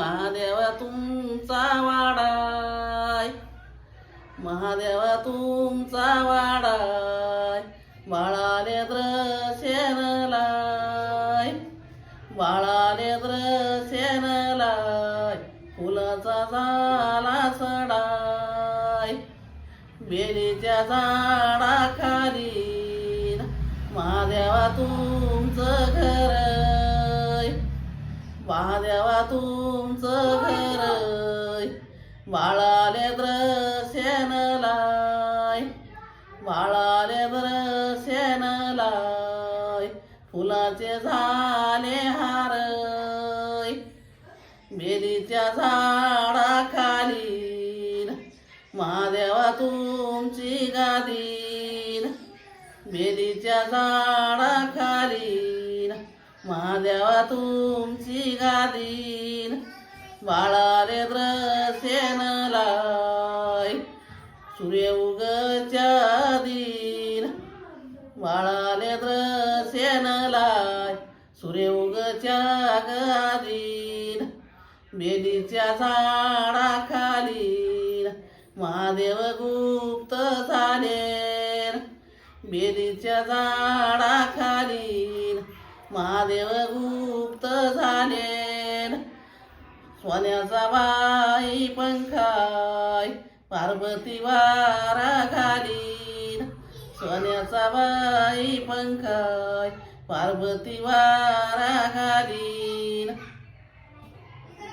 महादेवा तुमचा वाडाय. महादेवा तुमचा वाडाय. बाळाले द्रशेनलाय बाळाले द्रशेनलाय फुलाचा झाला सडाय. बेलीच्या झाडाखाली महादेवा तू तुमचं घर बाळाले द्रशेनलाय बाळाले लाय. फुलाचे झाले हार. बेलीच्या झाडाखाली महादेवा तुमची गादीन. बेलीच्या झाडाखाली महादेवा तुमची गादीन बाळाले द्रसेनलाय सूर्य उगच्या दिन बाळाले द्रसेनलाय सूर्य उगच्या गादीन बेलीच्या झाडाखाली महादेव गुप्त झाले. बेलीच्या झाडाखाली महादेव गुप्त झाले. सोन्याचा बाई पंखाय पार्वती वारा घालीन. सोन्याचा बाई पंखाय पार्वती वारा